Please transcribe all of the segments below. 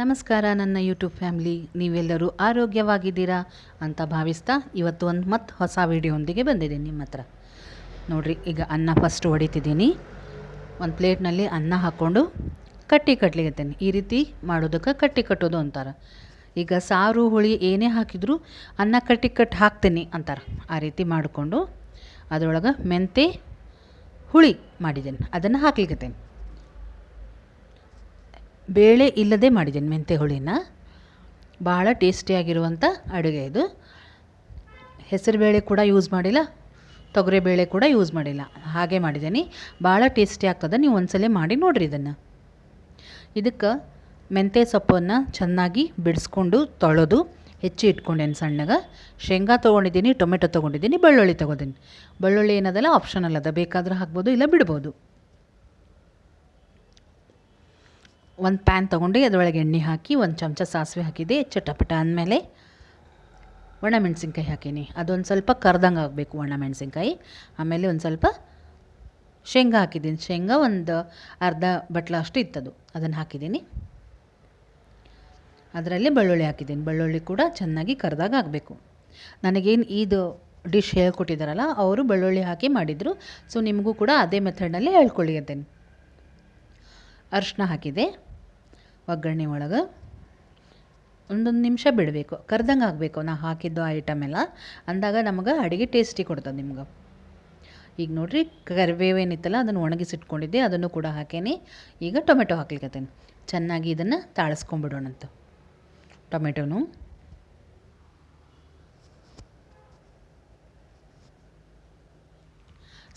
ನಮಸ್ಕಾರ, ನನ್ನ YouTube family ನೀವೆಲ್ಲರೂ ಆರೋಗ್ಯವಾಗಿದ್ದೀರಾ ಅಂತ ಭಾವಿಸ್ತಾ ಇವತ್ತು ಒಂದು ಮತ್ತು ಹೊಸ ವೀಡಿಯೋಂದಿಗೆ ಬಂದಿದ್ದೀನಿ ನಿಮ್ಮ ಹತ್ರ. ನೋಡಿರಿ, ಈಗ ಅನ್ನ ಫಸ್ಟ್ ಹೊಡಿತಿದ್ದೀನಿ. ಒಂದು ಪ್ಲೇಟ್ನಲ್ಲಿ ಅನ್ನ ಹಾಕ್ಕೊಂಡು ಕಟ್ಟಿ ಕಟ್ಲಿಕತ್ತೇನೆ. ಈ ರೀತಿ ಮಾಡೋದಕ್ಕೆ ಕಟ್ಟಿ ಕಟ್ಟೋದು ಅಂತಾರೆ. ಈಗ ಸಾರು, ಹುಳಿ ಏನೇ ಹಾಕಿದರೂ ಅನ್ನ ಕಟ್ಟಿ ಕಟ್ಟಿ ಹಾಕ್ತೀನಿ ಅಂತಾರೆ. ಆ ರೀತಿ ಮಾಡಿಕೊಂಡು ಅದರೊಳಗೆ ಮೆಂತೆ, ಹುಳಿ ಮಾಡಿದ್ದೇನೆ. ಅದನ್ನು ಹಾಕ್ಲಿಕತ್ತೇನೆ. ಬೇಳೆ ಇಲ್ಲದೆ ಮಾಡಿದ್ದೀನಿ ಮೆಂತೆ ಹುಳಿನ ಭಾಳ ಟೇಸ್ಟಿಯಾಗಿರುವಂಥ ಅಡುಗೆ ಇದು. ಹೆಸರುಬೇಳೆ ಕೂಡ ಯೂಸ್ ಮಾಡಿಲ್ಲ ತೊಗರಿಬೇಳೆ ಕೂಡ ಯೂಸ್ ಮಾಡಿಲ್ಲ. ಹಾಗೆ ಮಾಡಿದ್ದೀನಿ. ಭಾಳ ಟೇಸ್ಟಿ ಆಗ್ತದೆ, ನೀವು ಒಂದ್ಸಲ ಮಾಡಿ ನೋಡಿರಿ ಇದನ್ನು. ಇದಕ್ಕೆ ಮೆಂತ್ಯ ಸೊಪ್ಪನ್ನು ಚೆನ್ನಾಗಿ ಬಿಡಿಸ್ಕೊಂಡು ತೊಳೆದು ಹೆಚ್ಚಿ ಇಟ್ಕೊಂಡೇನೆ ಸಣ್ಣಗೆ. ಶೇಂಗಾ ತೊಗೊಂಡಿದ್ದೀನಿ, ಟೊಮೆಟೊ ತೊಗೊಂಡಿದ್ದೀನಿ, ಬೆಳ್ಳುಳ್ಳಿ ತೊಗೊಂಡಿದ್ದೀನಿ. ಬೆಳ್ಳುಳ್ಳಿ ಏನದಲ್ಲ ಆಪ್ಷನಲ್ ಅದ. ಬೇಕಾದ್ರೆ ಹಾಕ್ಬೋದು, ಇಲ್ಲ ಬಿಡ್ಬೋದು. ಒಂದು ಪ್ಯಾನ್ ತೊಗೊಂಡು ಅದರೊಳಗೆ ಎಣ್ಣೆ ಹಾಕಿ, ಒಂದು ಚಮಚ ಸಾಸಿವೆ ಹಾಕಿದೆ, ಚಟಪಟ ಅಂದಮೇಲೆ ಒಣಮೆಣಸಿನ್ಕಾಯಿ ಹಾಕೀನಿ. ಅದೊಂದು ಸ್ವಲ್ಪ ಕರ್ದಂಗೆ ಆಗಬೇಕು ಒಣಮೆಣ್ಸಿನ್ಕಾಯಿ. ಆಮೇಲೆ ಒಂದು ಸ್ವಲ್ಪ ಶೇಂಗಾ ಹಾಕಿದ್ದೀನಿ. ಶೇಂಗಾ ಒಂದು ಅರ್ಧ ಬಟ್ಲ ಅಷ್ಟು ಇತ್ತದು. ಅದನ್ನು ಹಾಕಿದ್ದೀನಿ. ಅದರಲ್ಲಿ ಬೆಳ್ಳುಳ್ಳಿ ಹಾಕಿದ್ದೀನಿ. ಬೆಳ್ಳುಳ್ಳಿ ಕೂಡ ಚೆನ್ನಾಗಿ ಕರ್ದಾಗ ಆಗಬೇಕು. ನನಗೇನು ಇದು ಡಿಶ್ ಹೇಳ್ಕೊಟ್ಟಿದ್ದಾರಲ್ಲ ಅವರು ಬೆಳ್ಳುಳ್ಳಿ ಹಾಕಿ ಮಾಡಿದರು. ಸೊ ನಿಮಗೂ ಕೂಡ ಅದೇ ಮೆಥಡ್ನಲ್ಲಿ ಹೇಳ್ಕೊಳ್ಳಿದ್ದೇನೆ ಅರಿಶಿನ ಹಾಕಿದೆ. ಒಗ್ಗರಣೆ ಒಳಗೆ ಒಂದೊಂದು ನಿಮಿಷ ಬಿಡಬೇಕು. ಕರ್ದಂಗೆ ಆಗಬೇಕು. ನಾ ಹಾಕಿದ್ದು ಐಟಮ್ ಎಲ್ಲ. ಅಂದಾಗ ನಮಗೆ ಅಡುಗೆ ಟೇಸ್ಟಿ ಕೊಡ್ತದೆ ನಿಮ್ಗೆ. ಈಗ ನೋಡಿರಿ, ಕರಿಬೇವೇನಿತ್ತಲ್ಲ, ಅದನ್ನು ಒಣಗಿಸಿಟ್ಕೊಂಡಿದ್ದೆ, ಅದನ್ನು ಕೂಡ ಹಾಕೇನಿ. ಈಗ ಟೊಮೆಟೊ ಹಾಕ್ಲಿಕ್ಕತ್ತೇನೆ ಚೆನ್ನಾಗಿ ಇದನ್ನು ತಾಳಿಸ್ಕೊಂಬಿಡೋಣಂತ. ಟೊಮೆಟೊನು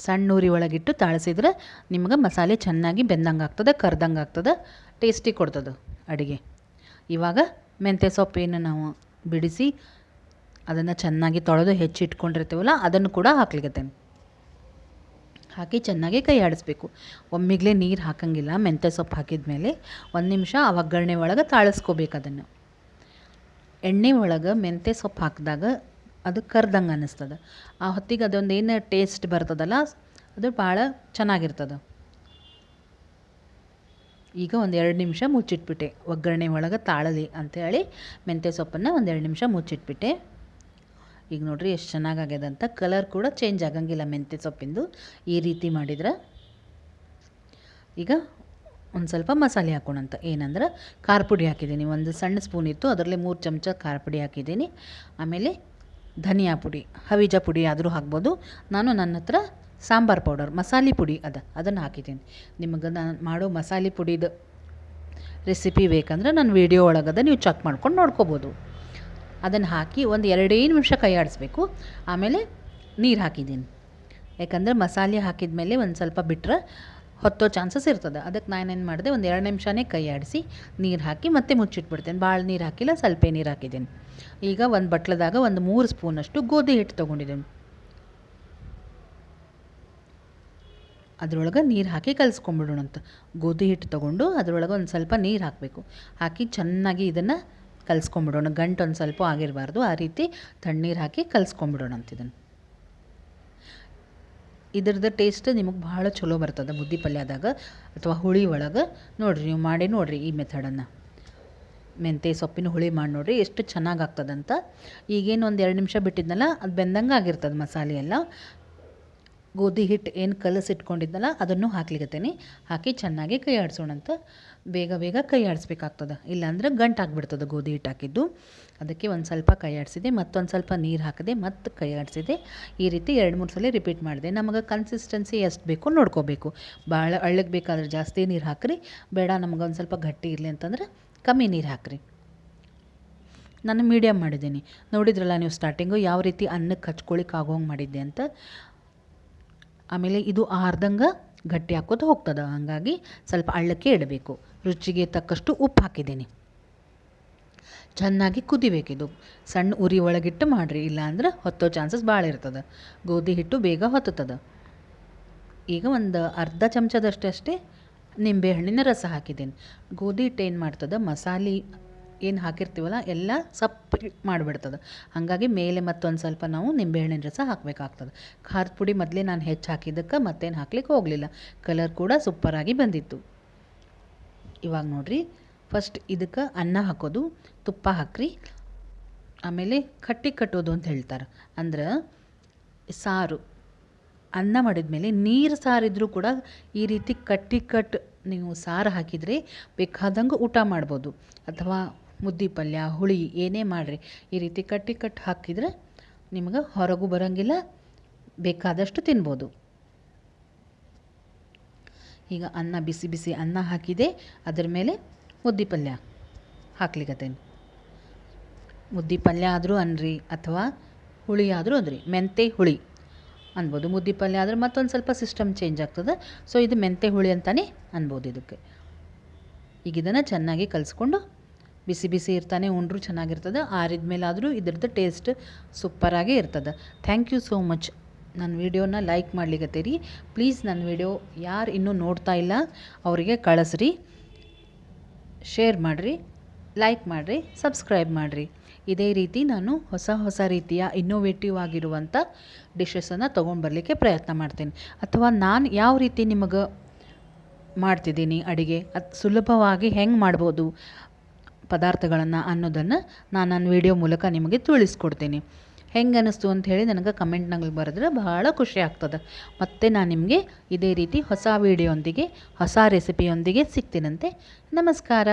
ಸಣ್ಣ ಉರಿ ಒಳಗಿಟ್ಟು ತಾಳಿಸಿದ್ರೆ ನಿಮ್ಗೆ ಮಸಾಲೆ ಚೆನ್ನಾಗಿ ಬೆಂದಂಗೆ ಆಗ್ತದೆ ಕರ್ದಂಗೆ ಆಗ್ತದೆ ಟೇಸ್ಟಿ ಕೊಡ್ತದೆ ಅಡುಗೆ. ಇವಾಗ ಮೆಂತ್ಯ ಸೊಪ್ಪೇನು ನಾವು ಬಿಡಿಸಿ ಅದನ್ನು ಚೆನ್ನಾಗಿ ತೊಳೆದು ಹೆಚ್ಚಿಟ್ಕೊಂಡಿರ್ತೀವಲ್ಲ, ಅದನ್ನು ಕೂಡ ಹಾಕ್ಲಿಕ್ಕತ್ತೇನೆ ಹಾಕಿ ಚೆನ್ನಾಗಿ ಕೈ ಆಡಿಸ್ಬೇಕು. ಒಮ್ಮಿಗ್ಲೇ ನೀರು ಹಾಕಂಗಿಲ್ಲ, ಮೆಂತ್ಯ ಸೊಪ್ಪು ಹಾಕಿದ ಮೇಲೆ ಒಂದು ನಿಮಿಷ ಆ ಒಗ್ಗರಣೆ ಒಳಗೆ ತಾಳಿಸ್ಕೋಬೇಕು ಅದನ್ನು. ಎಣ್ಣೆ ಒಳಗೆ ಮೆಂತ್ಯ ಸೊಪ್ಪು ಹಾಕಿದಾಗ ಅದು ಕರ್ದಂಗೆ ಅನ್ನಿಸ್ತದೆ. ಆ ಹೊತ್ತಿಗೆ ಅದೊಂದು ಏನು ಟೇಸ್ಟ್ ಬರ್ತದಲ್ಲ, ಅದು ಭಾಳ ಚೆನ್ನಾಗಿರ್ತದೆ. ಈಗ ಒಂದು ಎರಡು ನಿಮಿಷ ಮುಚ್ಚಿಟ್ಬಿಟ್ಟೆ. ಒಗ್ಗರಣೆ ಒಳಗೆ ತಾಳಲಿ ಅಂಥೇಳಿ ಮೆಂತ್ಯ ಸೊಪ್ಪನ್ನು ಒಂದು ಎರಡು ನಿಮಿಷ ಮುಚ್ಚಿಟ್ಬಿಟ್ಟೆ. ಈಗ ನೋಡಿರಿ ಎಷ್ಟು ಚೆನ್ನಾಗಾಗ್ಯದ ಅಂತ. ಕಲರ್ ಕೂಡ ಚೇಂಜ್ ಆಗಂಗಿಲ್ಲ ಮೆಂತ್ಯ ಸೊಪ್ಪಿಂದು. ಈ ರೀತಿ ಮಾಡಿದ್ರೆ. ಈಗ ಒಂದು ಸ್ವಲ್ಪ ಮಸಾಲೆ ಹಾಕೋಣಂತ ಏನಂದ್ರೆ, ಖಾರ ಪುಡಿ ಹಾಕಿದ್ದೀನಿ. ಒಂದು ಸಣ್ಣ ಸ್ಪೂನ್ ಇತ್ತು. ಅದರಲ್ಲಿ ಮೂರು ಚಮಚ ಖಾರ ಪುಡಿ ಹಾಕಿದ್ದೀನಿ. ಆಮೇಲೆ ಧನಿಯಾ ಪುಡಿ, ಹವಿಜ ಪುಡಿ ಆದರೂ ಹಾಕ್ಬೋದು. ನಾನು ನನ್ನ ಹತ್ರ ಸಾಂಬಾರು ಪೌಡರ್, ಮಸಾಲೆ ಪುಡಿ ಅದ, ಅದನ್ನು ಹಾಕಿದ್ದೀನಿ. ನಿಮಗೆ ನಾನು ಮಾಡೋ ಮಸಾಲೆ ಪುಡಿದು ರೆಸಿಪಿ ಬೇಕಂದ್ರೆ ನನ್ನ ವೀಡಿಯೋ ಒಳಗದ ನೀವು ಚೆಕ್ ಮಾಡ್ಕೊಂಡು ನೋಡ್ಕೋಬೋದು. ಅದನ್ನು ಹಾಕಿ ಒಂದು ಎರಡೇ ನಿಮಿಷ ಕೈ ಆಡಿಸ್ಬೇಕು ಆಮೇಲೆ ನೀರು ಹಾಕಿದ್ದೀನಿ. ಯಾಕಂದರೆ ಮಸಾಲೆ ಹಾಕಿದ ಮೇಲೆ ಒಂದು ಸ್ವಲ್ಪ ಬಿಟ್ಟರೆ ಹೊತ್ತೋ ಚಾನ್ಸಸ್ ಇರ್ತದೆ. ಅದಕ್ಕೆ ನಾನೇನು ಮಾಡಿದೆ, ಒಂದು ಎರಡು ನಿಮಿಷನೇ ಕೈ ಆಡಿಸಿ, ನೀರು ಹಾಕಿ ಮತ್ತೆ ಮುಚ್ಚಿಟ್ಬಿಡ್ತೇನೆ. ಭಾಳ ನೀರು ಹಾಕಿಲ್ಲ, ಸ್ವಲ್ಪ ನೀರು ಹಾಕಿದ್ದೀನಿ. ಈಗ ಒಂದು ಬಟ್ಲದಾಗ ಒಂದು ಮೂರು ಸ್ಪೂನಷ್ಟು ಗೋಧಿ ಹಿಟ್ಟು ತೊಗೊಂಡಿದ್ದೀನಿ. ಅದರೊಳಗೆ ನೀರು ಹಾಕಿ ಕಲಿಸ್ಕೊಂಬಿಡೋಣಂತ. ಗೋಧಿ ಹಿಟ್ಟು ತೊಗೊಂಡು ಅದರೊಳಗೆ ಒಂದು ಸ್ವಲ್ಪ ನೀರು ಹಾಕಬೇಕು. ಹಾಕಿ ಚೆನ್ನಾಗಿ ಇದನ್ನು ಕಲಿಸ್ಕೊಂಬಿಡೋಣ. ಗಂಟು ಒಂದು ಸ್ವಲ್ಪ ಆಗಿರಬಾರ್ದು. ಆ ರೀತಿ ತಣ್ಣೀರು ಹಾಕಿ ಕಲಿಸ್ಕೊಂಬಿಡೋಣಂತ ಇದನ್ನು. ಇದ್ರದ್ದು ಟೇಸ್ಟ್ ನಿಮಗೆ ಭಾಳ ಚಲೋ ಬರ್ತದೆ ಮುದ್ದೆ ಪಲ್ಯದಾಗ ಅಥವಾ ಹುಳಿ ಒಳಗೆ. ನೋಡಿರಿ, ನೀವು ಮಾಡಿ ನೋಡಿರಿ ಈ ಮೆಥಡನ್ನು ಮೆಂತ್ಯ ಸೊಪ್ಪಿನ ಹುಳಿ ಮಾಡಿ ನೋಡಿರಿ ಎಷ್ಟು ಚೆನ್ನಾಗಿ ಆಗ್ತದಂತ. ಈಗೇನು ಒಂದು ಎರಡು ನಿಮಿಷ ಬಿಟ್ಟಿದ್ನಲ್ಲ, ಅದು ಬೆಂದಂಗೆ ಆಗಿರ್ತದೆ ಮಸಾಲೆ ಎಲ್ಲ. ಗೋಧಿ ಹಿಟ್ಟು ಏನು ಕಲಸಿಟ್ಕೊಂಡಿದ್ದಲ್ಲ ಅದನ್ನು ಹಾಕ್ಲಿಕತ್ತೇನೆ. ಹಾಕಿ ಚೆನ್ನಾಗಿ ಕೈ ಆಡಿಸೋಣಂತ ಬೇಗ ಬೇಗ ಕೈ ಆಡಿಸ್ಬೇಕಾಗ್ತದೆ. ಇಲ್ಲಾಂದ್ರೆ ಗಂಟು ಆಗಿಬಿಡ್ತದೆ ಗೋಧಿ ಹಿಟ್ಟು ಹಾಕಿದ್ದು. ಅದಕ್ಕೆ ಒಂದು ಸ್ವಲ್ಪ ಕೈ ಆಡಿಸಿದೆ, ಮತ್ತೊಂದು ಸ್ವಲ್ಪ ನೀರು ಹಾಕಿದೆ ಮತ್ತು ಕೈ ಆಡಿಸಿದೆ. ಈ ರೀತಿ ಎರಡು ಮೂರು ಸಲ ರಿಪೀಟ್ ಮಾಡಿದೆ. ನಮಗೆ ಕನ್ಸಿಸ್ಟೆನ್ಸಿ ಎಷ್ಟು ಬೇಕೋ ನೋಡ್ಕೋಬೇಕು. ಭಾಳ ಅಳ್ಳಗೆ ಬೇಕಾದ್ರೆ ಜಾಸ್ತಿ ನೀರು ಹಾಕ್ರಿ. ಬೇಡ ನಮ್ಗೆ ಒಂದು ಸ್ವಲ್ಪ ಗಟ್ಟಿ ಇರಲಿ ಅಂತಂದ್ರೆ ಕಮ್ಮಿ ನೀರು ಹಾಕ್ರಿ. ನಾನು ಮೀಡಿಯಮ್ ಮಾಡಿದ್ದೀನಿ. ನೋಡಿದ್ರಲ್ಲ ನೀವು ಸ್ಟಾರ್ಟಿಂಗು ಯಾವ ರೀತಿ ಅನ್ನಕ್ಕೆ ಹಚ್ಕೊಳಿಕ್ಕೆ ಆಗೋಂಗೆ ಮಾಡಿದ್ದೆ ಅಂತ. ಆಮೇಲೆ ಇದು ಆರ್ದಂಗೆ ಗಟ್ಟಿ ಹಾಕೋದು ಹೋಗ್ತದೆ. ಹಾಗಾಗಿ ಸ್ವಲ್ಪ ಅಳ್ಳಕ್ಕೆ ಇಡಬೇಕು. ರುಚಿಗೆ ತಕ್ಕಷ್ಟು ಉಪ್ಪು ಹಾಕಿದ್ದೀನಿ. ಚೆನ್ನಾಗಿ ಕುದಿಬೇಕಿದು ಸಣ್ಣ ಉರಿ ಒಳಗಿಟ್ಟು ಮಾಡಿರಿ, ಇಲ್ಲಾಂದ್ರೆ ಹೊತ್ತೋ ಚಾನ್ಸಸ್ ಭಾಳ ಇರ್ತದೆ. ಗೋಧಿ ಹಿಟ್ಟು ಬೇಗ ಹೊತ್ತುತ್ತದೆ ಈಗ ಒಂದು ಅರ್ಧ ಚಮಚದಷ್ಟೇ ನಿಂಬೆಹಣ್ಣಿನ ರಸ ಹಾಕಿದ್ದೀನಿ. ಗೋಧಿ ಹಿಟ್ಟು ಏನು ಮಾಡ್ತದೆ? ಮಸಾಲೆ ಏನು ಹಾಕಿರ್ತೀವಲ್ಲ, ಎಲ್ಲ ಸಪ್ಪ ಮಾಡಿಬಿಡ್ತದೆ. ಹಾಗಾಗಿ ಮೇಲೆ ಮತ್ತೊಂದು ಸ್ವಲ್ಪ ನಾವು ನಿಂಬೆಹಣ್ಣಿನ ರಸ ಹಾಕಬೇಕಾಗ್ತದೆ. ಖಾರದ ಪುಡಿ ಮೊದಲೇ ನಾನು ಹೆಚ್ಚು ಹಾಕಿದ್ದಕ್ಕೆ ಮತ್ತೇನು ಹಾಕ್ಲಿಕ್ಕೆ ಹೋಗಲಿಲ್ಲ. ಕಲರ್ ಕೂಡ ಸೂಪರಾಗಿ ಬಂದಿತ್ತು. ಇವಾಗ ನೋಡಿರಿ ಫಸ್ಟ್ ಇದಕ್ಕೆ ಅನ್ನ ಹಾಕೋದು, ತುಪ್ಪ ಹಾಕ್ರಿ. ಆಮೇಲೆ ಕಟ್ಟಿ ಕಟ್ಟೋದು ಅಂತ ಹೇಳ್ತಾರೆ. ಅಂದ್ರೆ ಸಾರು. ಅನ್ನ ಮಾಡಿದ ಮೇಲೆ ನೀರು ಸಾರಿದ್ರೂ ಕೂಡ ಈ ರೀತಿ ಕಟ್ಟಿ ಕಟ್ ನೀವು ಸಾರು ಹಾಕಿದರೆ ಬೇಕಾದಂಗೆ ಊಟ ಮಾಡ್ಬೋದು. ಅಥವಾ ಮುದ್ದೆ ಪಲ್ಯ, ಹುಳಿ, ಏನೇ ಮಾಡಿರಿ. ಈ ರೀತಿ ಕಟ್ಟಿ ಕಟ್ಟಿ ಹಾಕಿದ್ರೆ ನಿಮ್ಗೆ ಹೊರಗೂ ಬರೋಂಗಿಲ್ಲ, ಬೇಕಾದಷ್ಟು ತಿನ್ಬೋದು. ಈಗ ಅನ್ನ, ಬಿಸಿ ಬಿಸಿ ಅನ್ನ ಹಾಕಿದೆ. ಅದರ ಮೇಲೆ ಮುದ್ದೆ ಪಲ್ಯ ಹಾಕ್ಲಿಕ್ಕತ್ತೇನೆ ಮುದ್ದೆ ಪಲ್ಯ ಆದರೂ ಅನ್ರಿ ಅಥವಾ ಹುಳಿ ಆದರೂ ಅಂದ್ರಿ ಮೆಂತೆ ಹುಳಿ ಅನ್ಬೋದು. ಮುದ್ದೆ ಪಲ್ಯ ಆದರೆ ಮತ್ತೊಂದು ಸ್ವಲ್ಪ ಸಿಸ್ಟಮ್ ಚೇಂಜ್ ಆಗ್ತದೆ. ಸೊ ಇದು ಮೆಂತೆ ಹುಳಿ ಅಂತಲೇ ಅನ್ಬೋದು ಇದಕ್ಕೆ. ಈಗ ಇದನ್ನು ಚೆನ್ನಾಗಿ ಕಲಿಸ್ಕೊಂಡು ಬಿಸಿ ಬಿಸಿ ಇರ್ತಾನೆ, ಉಂಡ್ರು ಚೆನ್ನಾಗಿರ್ತದೆ, ಆರಿದ ಮೇಲಾದರೂ ಇದ್ರದ್ದು ಟೇಸ್ಟ್ ಸೂಪರಾಗೇ ಇರ್ತದೆ. ಥ್ಯಾಂಕ್ ಯು ಸೋ ಮಚ್ ನನ್ನ ವೀಡಿಯೋನ ಲೈಕ್ ಮಾಡ್ಲಿಕ್ಕತ್ತೀರಿ ಪ್ಲೀಸ್ ನನ್ನ ವೀಡಿಯೋ ಯಾರು ಇನ್ನೂ ನೋಡ್ತಾ ಇಲ್ಲ, ಅವರಿಗೆ ಕಳಿಸ್ರಿ ಶೇರ್ ಮಾಡಿರಿ ಲೈಕ್ ಮಾಡಿರಿ ಸಬ್ಸ್ಕ್ರೈಬ್ ಮಾಡಿರಿ. ಇದೇ ರೀತಿ ನಾನು ಹೊಸ ಹೊಸ ರೀತಿಯ ಇನ್ನೋವೇಟಿವ್ ಆಗಿರುವಂಥ ಡಿಶಸನ್ನು ತೊಗೊಂಡು ಬರಲಿಕ್ಕೆ ಪ್ರಯತ್ನ ಮಾಡ್ತೀನಿ. ಅಥವಾ ನಾನು ಯಾವ ರೀತಿ ನಿಮಗೆ ಮಾಡ್ತಿದ್ದೀನಿ ಅಡುಗೆ, ಅದು ಸುಲಭವಾಗಿ ಹೆಂಗೆ ಮಾಡ್ಬೋದು ಪದಾರ್ಥಗಳನ್ನು ಅನ್ನೋದನ್ನು ನಾನು ನನ್ನ ವಿಡಿಯೋ ಮೂಲಕ ನಿಮಗೆ ತಿಳಿಸ್ಕೊಡ್ತೀನಿ. ಹೆಂಗೆ ಅನ್ನಿಸ್ತು ಅಂತ ಹೇಳಿ ನನಗೆ ಕಮೆಂಟ್ನಾಗ ಬರೆದ್ರೆ ಬಹಳ ಖುಷಿ ಆಗ್ತದೆ. ಮತ್ತು ನಾನು ನಿಮಗೆ ಇದೇ ರೀತಿ ಹೊಸ ವೀಡಿಯೋಂದಿಗೆ ಹೊಸ ರೆಸಿಪಿಯೊಂದಿಗೆ ಸಿಗ್ತೀನಂತೆ. ನಮಸ್ಕಾರ.